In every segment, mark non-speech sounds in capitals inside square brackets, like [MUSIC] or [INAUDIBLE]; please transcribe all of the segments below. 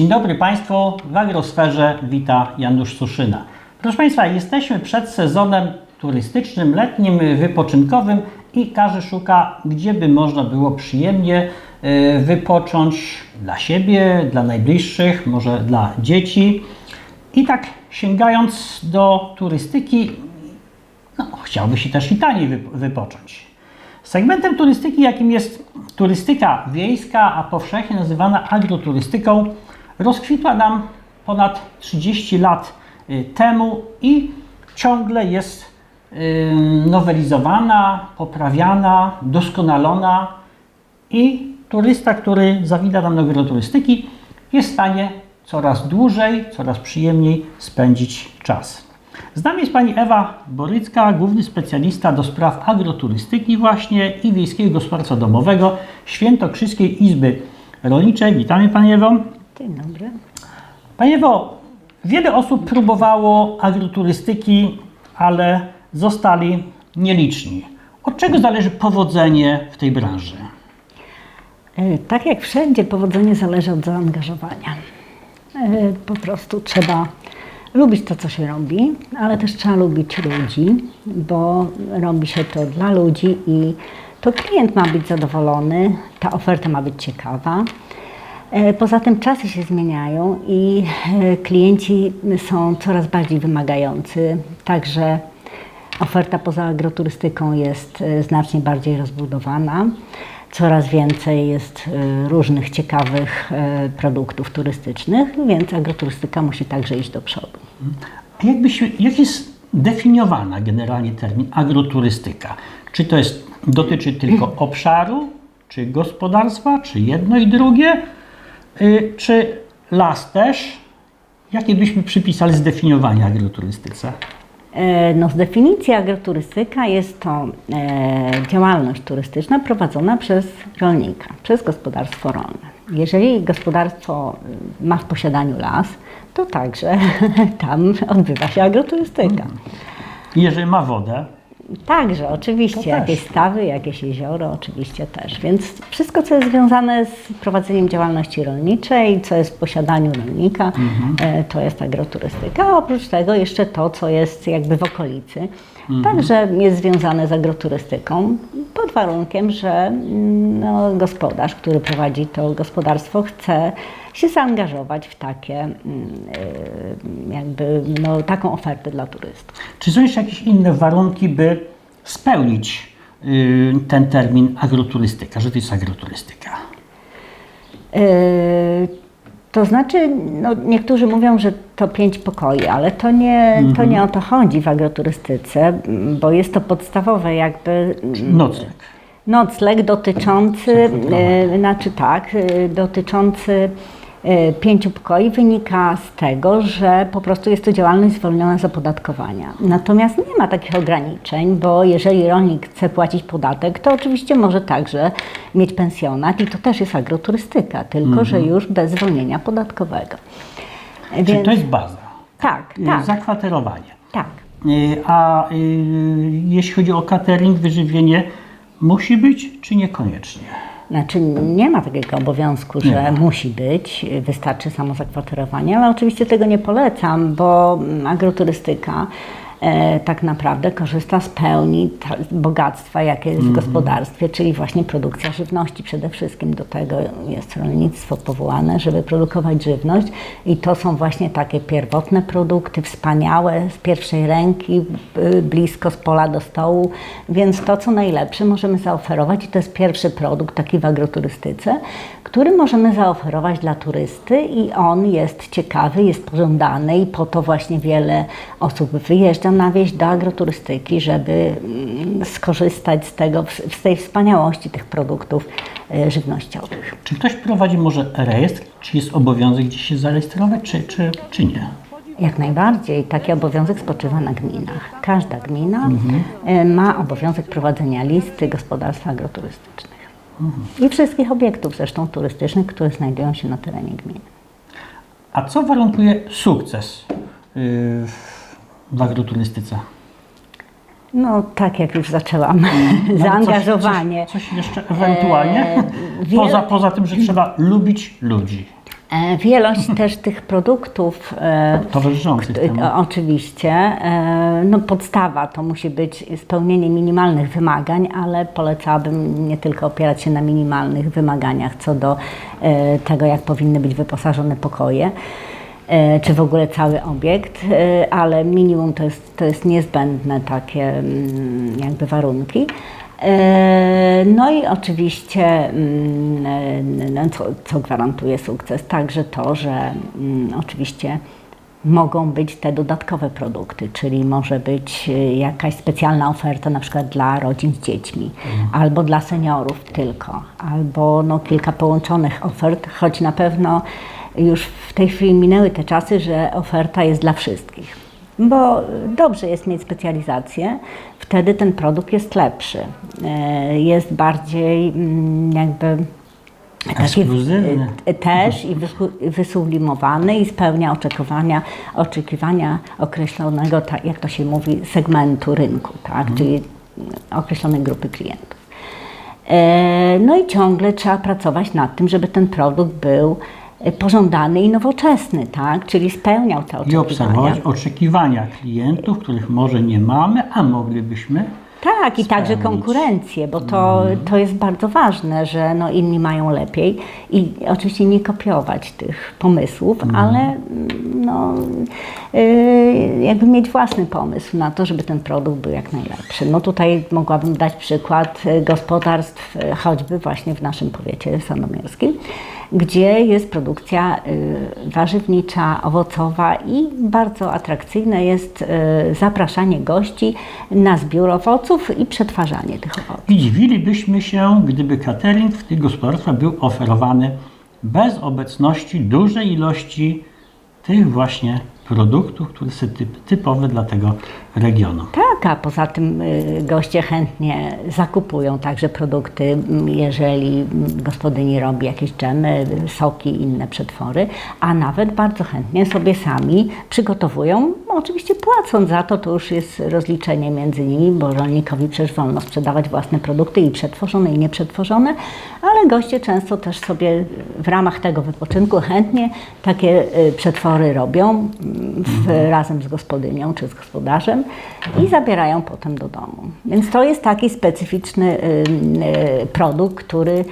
Dzień dobry Państwu. W agrosferze wita Janusz Suszyna. Proszę Państwa, jesteśmy przed sezonem turystycznym, letnim, wypoczynkowym i każdy szuka, gdzie by można było przyjemnie e, wypocząć dla siebie, dla najbliższych, może dla dzieci. I tak sięgając do turystyki, no, chciałby się też i taniej wyp- wypocząć. Segmentem turystyki, jakim jest turystyka wiejska, a powszechnie nazywana agroturystyką, rozkwitła nam ponad 30 lat y, temu i ciągle jest y, nowelizowana, poprawiana, doskonalona i turysta, który zawida nam do agroturystyki, jest w stanie coraz dłużej, coraz przyjemniej spędzić czas. Z nami jest pani Ewa Borycka, główny specjalista do spraw agroturystyki właśnie i wiejskiego gospodarstwa domowego Świętokrzyskiej Izby Rolniczej. Witamy Pani Ewo. Dzień dobry. Pani Ewo, wiele osób próbowało agroturystyki, ale zostali nieliczni. Od czego zależy powodzenie w tej branży? E, Tak jak wszędzie, powodzenie zależy od zaangażowania. E, Po prostu trzeba lubić to, co się robi, ale też trzeba lubić ludzi, bo robi się to dla ludzi i to klient ma być zadowolony, ta oferta ma być ciekawa. E, Poza tym czasy się zmieniają i e, klienci są coraz bardziej wymagający, także Oferta poza agroturystyką jest e, znacznie bardziej rozbudowana. Coraz więcej jest różnych ciekawych produktów turystycznych, więc agroturystyka musi także iść do przodu. A jak jest definiowana generalnie termin agroturystyka? Czy to jest, dotyczy tylko obszaru, czy gospodarstwa, czy jedno i drugie, czy las też? Jakie byśmy przypisali zdefiniowanie agroturystyce? E, No, z definicji agroturystyka jest to e, działalność turystyczna prowadzona przez rolnika, przez gospodarstwo rolne. Jeżeli gospodarstwo y, ma w posiadaniu las, to także [LAUGHS] tam odbywa się agroturystyka. Jeżeli ma wodę, Także, oczywiście, jakieś stawy, jakieś jezioro, oczywiście też. Więc wszystko, co jest związane z prowadzeniem działalności rolniczej, co jest w posiadaniu rolnika, e, to jest agroturystyka. A oprócz tego jeszcze to, co jest jakby w okolicy, także jest związane z agroturystyką, pod warunkiem, że mm, no, gospodarz, który prowadzi to gospodarstwo, chce się zaangażować w takie, mm, e, jakby, no, taką ofertę dla turystów. czy są jeszcze jakieś inne warunki, by spełnić y, ten termin agroturystyka, że to jest agroturystyka? Yy, To znaczy, no, niektórzy mówią, że to pięć pokoi, ale to nie, to nie o to chodzi w agroturystyce, bo jest to podstawowe jakby m, Nocleg. nocleg dotyczący, znaczy tak, dotyczący pięciu pokoi wynika z tego, że po prostu jest to działalność zwolniona z opodatkowania. Natomiast nie ma takich ograniczeń, bo jeżeli rolnik chce płacić podatek, to oczywiście może także mieć pensjonat i to też jest agroturystyka, tylko że już bez zwolnienia podatkowego. E, Czyli to jest baza. tak, Y, tak, Zakwaterowanie. tak. Y, A jeśli chodzi o catering, wyżywienie, musi być czy niekoniecznie? Znaczy nie ma takiego obowiązku, że musi być, wystarczy samo zakwaterowanie, ale oczywiście tego nie polecam, bo agroturystyka tak naprawdę korzysta z pełni bogactwa, jakie jest w gospodarstwie, czyli właśnie produkcja żywności. Przede wszystkim. Do tego jest rolnictwo powołane, żeby produkować żywność. I to są właśnie takie pierwotne produkty, wspaniałe, z pierwszej ręki, blisko z pola do stołu, więc to, co najlepsze możemy zaoferować i to jest pierwszy produkt taki w agroturystyce, który możemy zaoferować dla turysty i on jest ciekawy, jest pożądany i po to właśnie wiele osób wyjeżdża na wieś do agroturystyki, żeby mm, skorzystać z tego, z tej wspaniałości tych produktów e, żywnościowych. Czy ktoś prowadzi może rejestr? Czy jest obowiązek gdzieś się zarejestrować, czy, czy, czy nie? Jak najbardziej taki obowiązek spoczywa na gminach. Każda gmina e, ma obowiązek prowadzenia listy gospodarstw agroturystycznych. I wszystkich obiektów zresztą turystycznych, które znajdują się na terenie gminy. A co warunkuje sukces y, w agroturystyce? No tak jak już zaczęłam, Ale zaangażowanie. Coś, coś, coś jeszcze ewentualnie? E, poza, poza tym, że trzeba lubić ludzi. E, Wielość [LAUGHS] też tych produktów e, Towarzyszących temu. Oczywiście. E, No, podstawa to musi być spełnienie minimalnych wymagań, ale polecałabym nie tylko opierać się na minimalnych wymaganiach co do tego, jak powinny być wyposażone pokoje, czy w ogóle cały obiekt, ale minimum to jest, to jest niezbędne takie mm, jakby warunki. E, No i oczywiście, mm, e, no, co, co gwarantuje sukces? Także to, że mm, oczywiście mogą być te dodatkowe produkty, czyli może być y, jakaś specjalna oferta na przykład dla rodzin z dziećmi, albo dla seniorów tylko, albo no, kilka połączonych ofert, choć na pewno już w tej chwili minęły te czasy, że oferta jest dla wszystkich. Bo dobrze jest mieć specjalizację, wtedy ten produkt jest lepszy, e, jest bardziej mm, jakby taki e, też i wysu- wysublimowany i spełnia oczekiwania, oczekiwania określonego, jak to się mówi, segmentu rynku, tak? czyli mm, określonej grupy klientów. E, No i ciągle trzeba pracować nad tym, żeby ten produkt był pożądany i nowoczesny, tak? czyli spełniał te I oczekiwania. obserwować oczekiwania klientów, których może nie mamy, a moglibyśmy. Tak, i także konkurencję, bo to, to jest bardzo ważne, że no inni mają lepiej i oczywiście nie kopiować tych pomysłów, ale mm, no, y, jakby mieć własny pomysł na to, żeby ten produkt był jak najlepszy. No tutaj mogłabym dać przykład y, gospodarstw, y, choćby właśnie w naszym powiecie sandomierskim, gdzie jest produkcja y, warzywnicza, owocowa i bardzo atrakcyjne jest y, zapraszanie gości na zbiór owoców i przetwarzanie tych owoców. I dziwilibyśmy się, gdyby catering w tych gospodarstwach był oferowany bez obecności dużej ilości tych właśnie produktów, które są typ, typowe dla tego regionu. Tak, a poza tym y, goście chętnie zakupują także produkty, jeżeli gospodyni robi jakieś dżemy, soki inne przetwory, a nawet bardzo chętnie sobie sami przygotowują, no, oczywiście płacąc za to, to już jest rozliczenie między nimi, bo rolnikowi przecież wolno sprzedawać własne produkty i przetworzone i nieprzetworzone, ale goście często też sobie w ramach tego wypoczynku chętnie takie y, przetwory robią w, razem z gospodynią czy z gospodarzem i zabierają potem do domu. Więc to jest taki specyficzny y, y, produkt, który,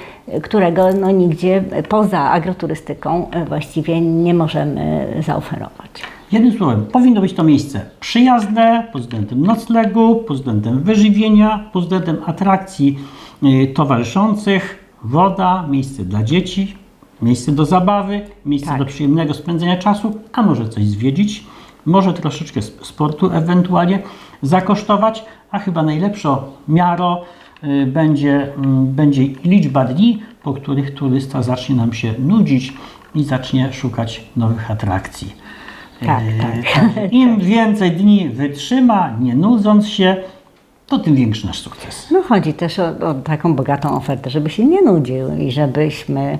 którego no, nigdzie poza agroturystyką y, właściwie nie możemy zaoferować. Jednym słowem, powinno być to miejsce przyjazne pod względem noclegu, pod względem wyżywienia, pod względem atrakcji towarzyszących, woda, miejsce dla dzieci, miejsce do zabawy, miejsce Tak. do przyjemnego spędzenia czasu, a może coś zwiedzić, może troszeczkę sp- sportu ewentualnie zakosztować, a chyba najlepszą miarą y, będzie, mm, będzie liczba dni, po których turysta zacznie nam się nudzić i zacznie szukać nowych atrakcji. Tak, E, tak. Im [LAUGHS] więcej dni wytrzyma, nie nudząc się, to tym większy nasz sukces. No chodzi też o, o taką bogatą ofertę, żeby się nie nudził i żebyśmy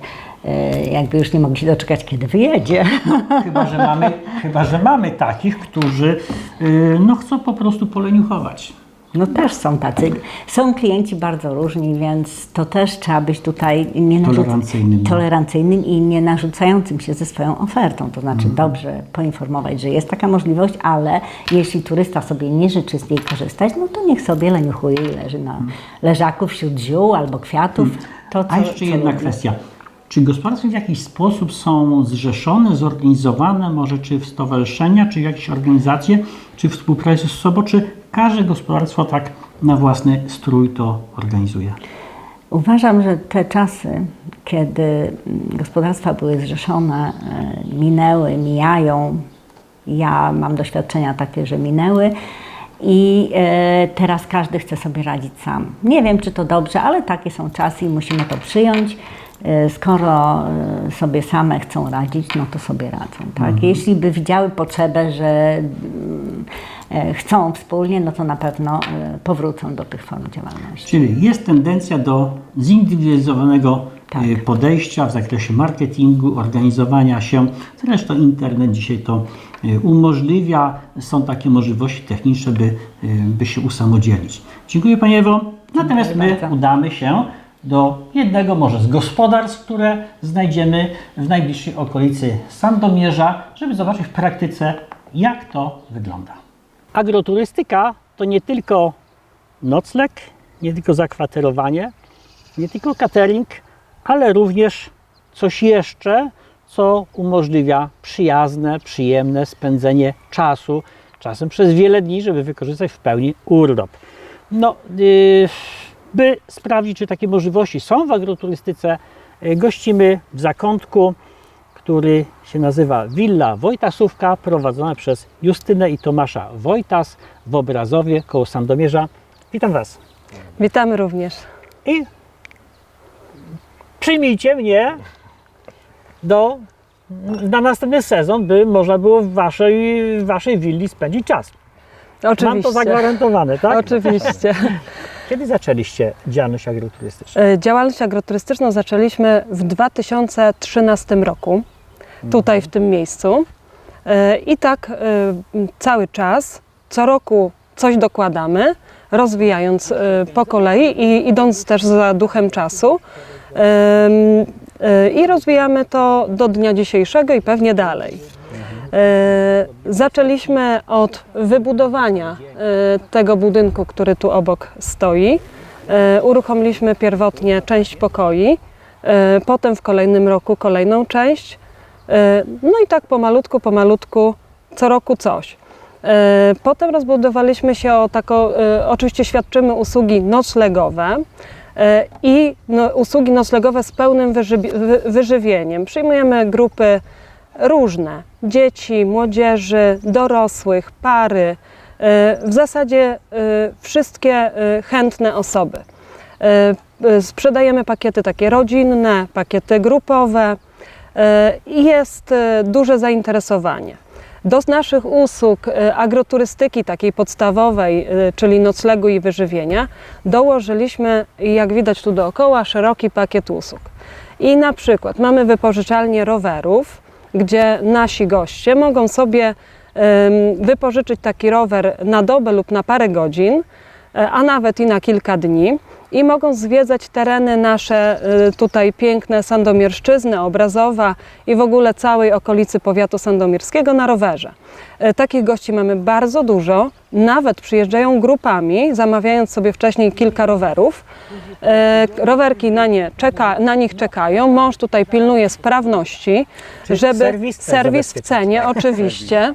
jakby już nie mogli się doczekać, kiedy wyjedzie. [LAUGHS] Chyba, że mamy, chyba, że mamy takich, którzy y, no, chcą po prostu poleniuchować. No też są tacy. Są klienci bardzo różni, więc to też trzeba być tutaj nie Tolerancyjnym. tolerancyjnym i nie narzucającym się ze swoją ofertą. To znaczy dobrze poinformować, że jest taka możliwość, ale jeśli turysta sobie nie życzy z niej korzystać, no to niech sobie leniuchuje i leży na leżaku wśród ziół albo kwiatów. To, co, A jeszcze jedna kwestia. Czy gospodarstwa w jakiś sposób są zrzeszone, zorganizowane, może czy w stowarzyszenia, czy jakieś organizacje, czy w współpracy z sobą, czy każde gospodarstwo tak na własny strój to organizuje? Uważam, że te czasy, kiedy gospodarstwa były zrzeszone, e, minęły, mijają. Ja mam doświadczenia takie, że minęły. I e, teraz każdy chce sobie radzić sam. Nie wiem, czy to dobrze, ale takie są czasy i musimy to przyjąć. E, Skoro e, sobie same chcą radzić, no to sobie radzą. Tak? Jeśli by widziały potrzebę, że mm, e, chcą wspólnie, no to na pewno powrócą do tych form działalności. Czyli jest tendencja do zindywidualizowanego Tak. podejścia w zakresie marketingu, organizowania się. Zresztą internet dzisiaj to umożliwia. Są takie możliwości techniczne, by, by się usamodzielić. Dziękuję Pani Ewo. Natomiast my bardzo. udamy się do jednego może z gospodarstw, które znajdziemy w najbliższej okolicy Sandomierza, żeby zobaczyć w praktyce, jak to wygląda. Agroturystyka to nie tylko nocleg, nie tylko zakwaterowanie, nie tylko catering, ale również coś jeszcze, co umożliwia przyjazne, przyjemne spędzenie czasu, czasem przez wiele dni, żeby wykorzystać w pełni urlop. No, yy, by sprawdzić, czy takie możliwości są w agroturystyce, yy, gościmy w zakątku, który się nazywa Willa Wojtasówka, prowadzona przez Justynę i Tomasza Wojtas w Obrazowie koło Sandomierza. Witam Was. Witamy również. I przyjmijcie mnie do, na następny sezon, by można było w Waszej, w waszej willi spędzić czas. Oczywiście. Mam to zagwarantowane, tak? Oczywiście. [LAUGHS] Kiedy zaczęliście działalność agroturystyczną? E, Działalność agroturystyczną zaczęliśmy w 2013 roku, tutaj w tym miejscu. E, I tak e, cały czas, co roku coś dokładamy, rozwijając po kolei i idąc też za duchem czasu. I rozwijamy to do dnia dzisiejszego i pewnie dalej. E, Zaczęliśmy od wybudowania e, tego budynku, który tu obok stoi. E, Uruchomiliśmy pierwotnie część pokoi, potem w kolejnym roku kolejną część. No i tak pomalutku, pomalutku, co roku coś. Potem rozbudowaliśmy się o taką, oczywiście świadczymy usługi noclegowe i no, usługi noclegowe z pełnym wyżywi- wy- wyżywieniem. Przyjmujemy grupy różne: dzieci, młodzieży, dorosłych, pary, e, w zasadzie e, wszystkie e, chętne osoby. Sprzedajemy pakiety takie rodzinne, pakiety grupowe i jest duże zainteresowanie. Do naszych usług agroturystyki takiej podstawowej, czyli noclegu i wyżywienia, dołożyliśmy, jak widać tu dookoła, szeroki pakiet usług. I na przykład mamy wypożyczalnię rowerów, gdzie nasi goście mogą sobie wypożyczyć taki rower na dobę lub na parę godzin, e, a nawet i na kilka dni. I mogą zwiedzać tereny nasze e, tutaj piękne Sandomierszczyzny, Obrazowa i w ogóle całej okolicy powiatu sandomierskiego na rowerze. E, Takich gości mamy bardzo dużo, nawet przyjeżdżają grupami, zamawiając sobie wcześniej kilka rowerów. E, Rowerki na, nie czeka, na nich czekają. Mąż tutaj pilnuje sprawności, Czyli żeby serwis w cenie, oczywiście.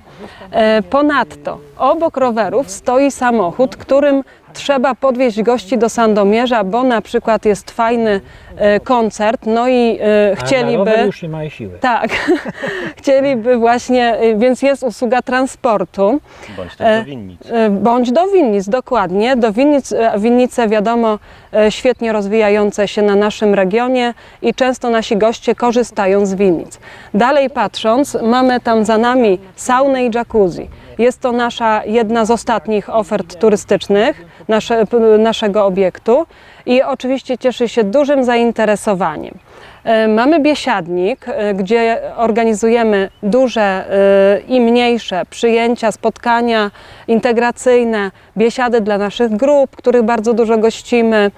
Ponadto obok rowerów stoi samochód, którym trzeba podwieźć gości do Sandomierza, bo na przykład jest fajny e, koncert, no i e, A na chcieliby. już nie ma siły. Tak, [LAUGHS] chcieliby właśnie, y, więc jest usługa transportu. Bądź E, też do winnic. Y, Bądź do winnic, dokładnie. Do winnic, y, winnice wiadomo y, świetnie rozwijające się na naszym regionie i często nasi goście korzystają z winnic. Dalej patrząc, mamy tam za nami saunę i jacuzzi. Jest to nasza jedna z ostatnich ofert turystycznych nasze, naszego obiektu i oczywiście cieszy się dużym zainteresowaniem. E, Mamy biesiadnik, e, gdzie organizujemy duże e, i mniejsze przyjęcia, spotkania integracyjne, biesiady dla naszych grup, których bardzo dużo gościmy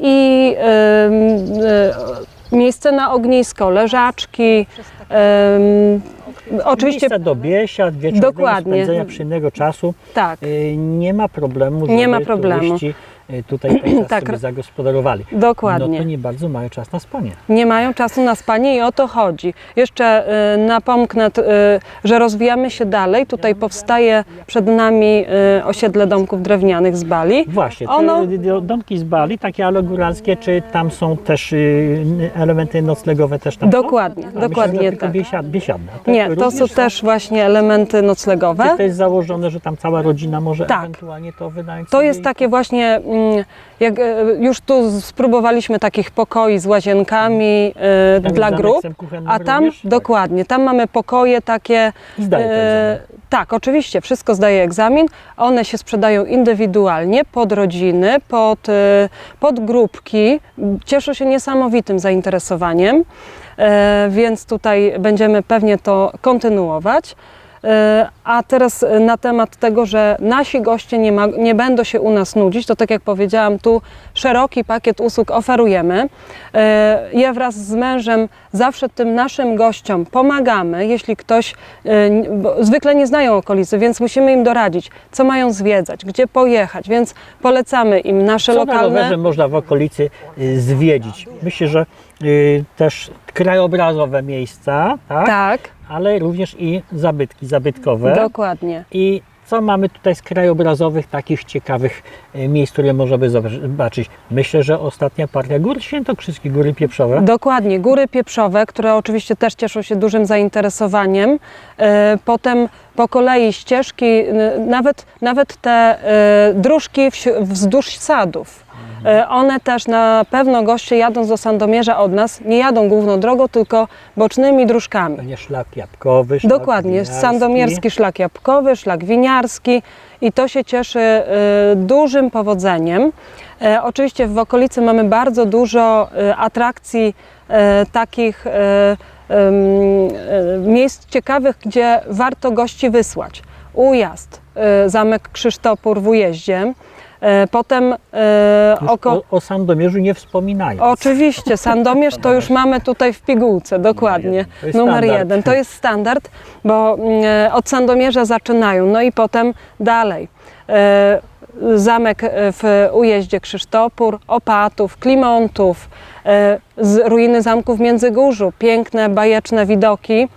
i miejsce na ognisko, leżaczki. em, Oczywiście Miejsca do biesiad, wieczornego Dokładnie. spędzenia przyjemnego czasu. tak. Y, Nie ma problemu, żeby Nie ma problemu. turyści tutaj ten [CLEARS THROAT] czas Tak. sobie zagospodarowali. Dokładnie. No to nie bardzo mają czas na spanie. nie mają czasu na spanie i o to chodzi. Jeszcze y, napomknę, y, że rozwijamy się dalej. Tutaj powstaje przed nami y, osiedle domków drewnianych z Bali. Właśnie, Ono- do- domki z Bali, takie alegóralskie, czy tam są też y, elementy noclegowe też tam są? Dokładnie, A dokładnie tylko tak. biesiad- tak Nie, to są też właśnie elementy noclegowe. Czy to jest założone, że tam cała rodzina może Tak. ewentualnie to wynająć To jest takie właśnie, mm, jak e, już tu spróbowaliśmy takich pokoi z łazienkami e, Tam dla grup, a tam również? Tak. dokładnie, tam mamy pokoje takie. I zdaje to egzamin. tak, oczywiście, wszystko zdaje egzamin. One się sprzedają indywidualnie, pod rodziny, pod, e, pod grupki. Cieszę się niesamowitym zainteresowaniem, e, więc tutaj będziemy pewnie to kontynuować. E, A teraz e, na temat tego, że nasi goście nie, ma, nie będą się u nas nudzić, to tak jak powiedziałam, tu szeroki pakiet usług oferujemy. E, Ja wraz z mężem zawsze tym naszym gościom pomagamy, jeśli ktoś zwykle nie znają okolicy, więc musimy im doradzić, co mają zwiedzać, gdzie pojechać, więc polecamy im nasze Co lokalne. rowerze można w okolicy y, zwiedzić? Myślę, że y, też krajobrazowe miejsca, tak? Tak, ale również i zabytki zabytkowe. dokładnie. I co mamy tutaj z krajobrazowych takich ciekawych y, miejsc, które można by zobaczyć? Myślę, że ostatnia partia gór świętokrzyskie, góry pieprzowe. Dokładnie, góry pieprzowe, które oczywiście też cieszą się dużym zainteresowaniem. E, Potem po kolei ścieżki, n- nawet, nawet te e, dróżki wzdłuż sadów. E, One też na pewno goście jadąc do Sandomierza od nas nie jadą główną drogą, tylko bocznymi dróżkami. Będzie szlak jabłkowy, szlak Dokładnie, winiarski. sandomierski szlak jabłkowy, szlak winiarski i to się cieszy e, dużym powodzeniem. E, Oczywiście w okolicy mamy bardzo dużo atrakcji takich miejsc ciekawych, gdzie warto gości wysłać. Ujazd, zamek Krzysztopór w Ujeździe, potem e, oko... o, o Sandomierzu nie wspominając. Oczywiście, Sandomierz to już mamy tutaj w pigułce, dokładnie. Numer standard. jeden. To jest standard, bo mm, e, od Sandomierza zaczynają, no i potem dalej. E, Zamek e, w ujeździe Krzysztopór, Opatów, Klimontów, e, z ruiny zamków w Międzygórzu, piękne, bajeczne widoki,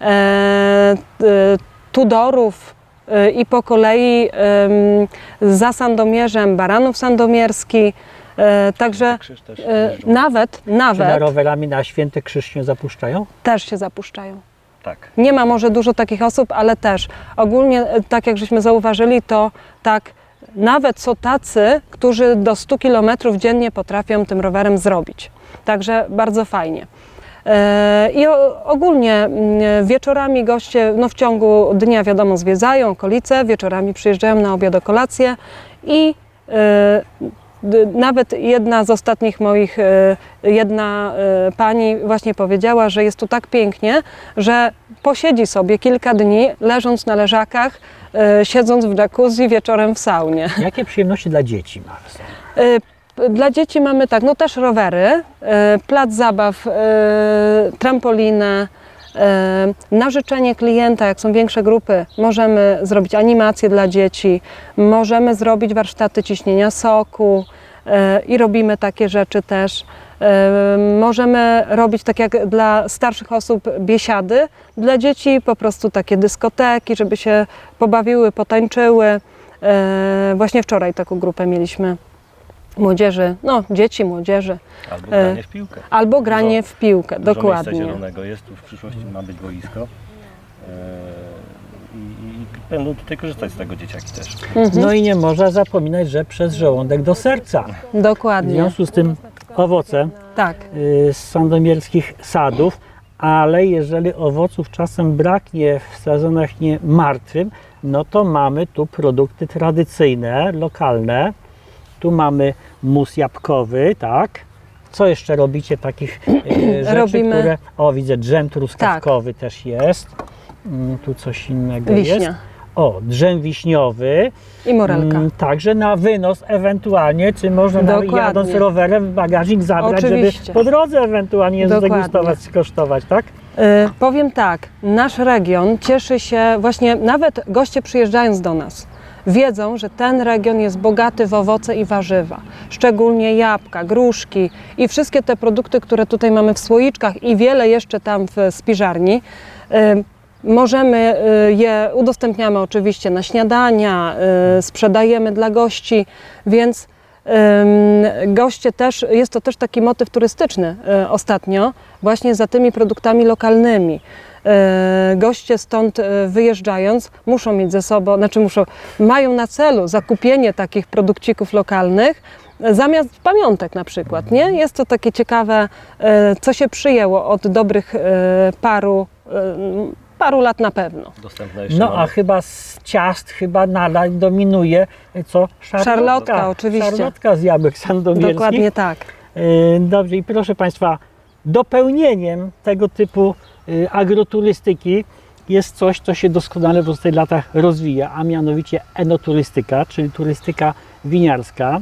e, e, Tudorów, e, i po kolei za Sandomierzem Baranów Sandomierski, e, także e, jeżdżą. nawet, Czy na nawet rowerami na Święty Krzyż się zapuszczają? też się zapuszczają. Tak. Nie ma może dużo takich osób, ale też ogólnie, tak jak żeśmy zauważyli, to tak nawet są tacy, którzy do 100 km dziennie potrafią tym rowerem zrobić. Także bardzo fajnie. E, I ogólnie mm, wieczorami goście no w ciągu dnia wiadomo zwiedzają okolice, wieczorami przyjeżdżają na obiad o kolację i e, nawet jedna z ostatnich moich, e, jedna pani właśnie powiedziała, że jest tu tak pięknie, że posiedzi sobie kilka dni leżąc na leżakach, siedząc w jacuzzi, wieczorem w saunie. Jakie przyjemności dla dzieci ma? Dla dzieci mamy tak, no też rowery, e, plac zabaw, e, trampolinę. e, Na życzenie klienta, jak są większe grupy, możemy zrobić animacje dla dzieci, możemy zrobić warsztaty ciśnienia soku i robimy takie rzeczy też. Możemy robić tak jak dla starszych osób biesiady, dla dzieci po prostu takie dyskoteki, żeby się pobawiły, potańczyły. Właśnie wczoraj taką grupę mieliśmy młodzieży, no dzieci, młodzieży, Albo E, granie w piłkę. albo granie w piłkę, Dużo miejsca dokładnie. zielonego jest, tu w przyszłości ma być boisko. E, I, I będą tutaj korzystać z tego dzieciaki też. No i nie można zapominać, że przez żołądek do serca. W Dokładnie, związku z tym owoce tak. y, z sandomierskich sadów, ale jeżeli owoców czasem braknie w sezonach nie martwym, no to mamy tu produkty tradycyjne, lokalne. Tu mamy mus jabłkowy, tak? Co jeszcze robicie takich y, [CLEARS THROAT] rzeczy, Robimy- które... O, widzę, drzem truskawkowy też jest. Mm, Tu coś innego jest. Wiśnia O, drzem wiśniowy. i morelka. Mm, Także na wynos ewentualnie, czy można na, Dokładnie. jadąc rowerem w bagażnik zabrać, Oczywiście. żeby po drodze ewentualnie Dokładnie. zdegustować, skosztować, tak? E, powiem tak, nasz region cieszy się, właśnie nawet goście przyjeżdżając do nas, wiedzą, że ten region jest bogaty w owoce i warzywa, szczególnie jabłka, gruszki i wszystkie te produkty, które tutaj mamy w słoiczkach i wiele jeszcze tam w spiżarni. Możemy e, je, udostępniamy oczywiście na śniadania, e, sprzedajemy dla gości, więc Goście też, jest to też taki motyw turystyczny e, ostatnio, właśnie za tymi produktami lokalnymi. E, Goście stąd e, wyjeżdżając muszą mieć ze sobą, znaczy muszą, mają na celu zakupienie takich produkcików lokalnych e, zamiast pamiątek na przykład, nie? Jest to takie ciekawe, co się przyjęło od dobrych paru, paru lat na pewno. Dostępne jeszcze No a mamy. chyba z ciast chyba nadal dominuje co? Szarlotka, oczywiście. Szarlotka z jabłek sandomierskich. Dokładnie tak. Dobrze i proszę Państwa, dopełnieniem tego typu agroturystyki jest coś, co się doskonale w ostatnich latach rozwija, a mianowicie enoturystyka, czyli turystyka winiarska.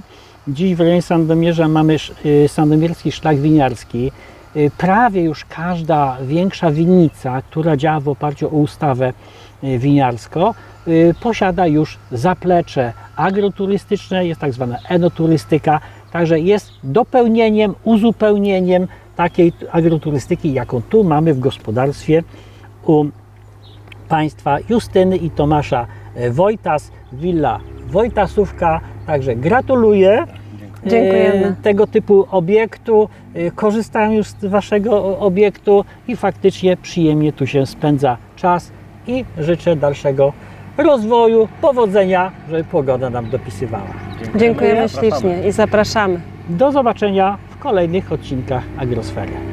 Dziś w rejonie Sandomierza mamy y, sandomierski szlak winiarski. Y, Prawie już każda większa winnica, która działa w oparciu o ustawę y, winiarsko, y, posiada już zaplecze agroturystyczne, jest tak zwana enoturystyka, także jest dopełnieniem, uzupełnieniem takiej agroturystyki, jaką tu mamy w gospodarstwie u państwa Justyny i Tomasza e, Wojtas, Willa Wojtasówka. Także gratuluję Dziękujemy. e, tego typu obiektu. E, Korzystałem już z Waszego obiektu i faktycznie przyjemnie tu się spędza czas i życzę dalszego rozwoju, powodzenia, żeby pogoda nam dopisywała. Dziękujemy Zapraszamy. ślicznie i zapraszamy. Do zobaczenia kolejnych odcinkach Agrosfery.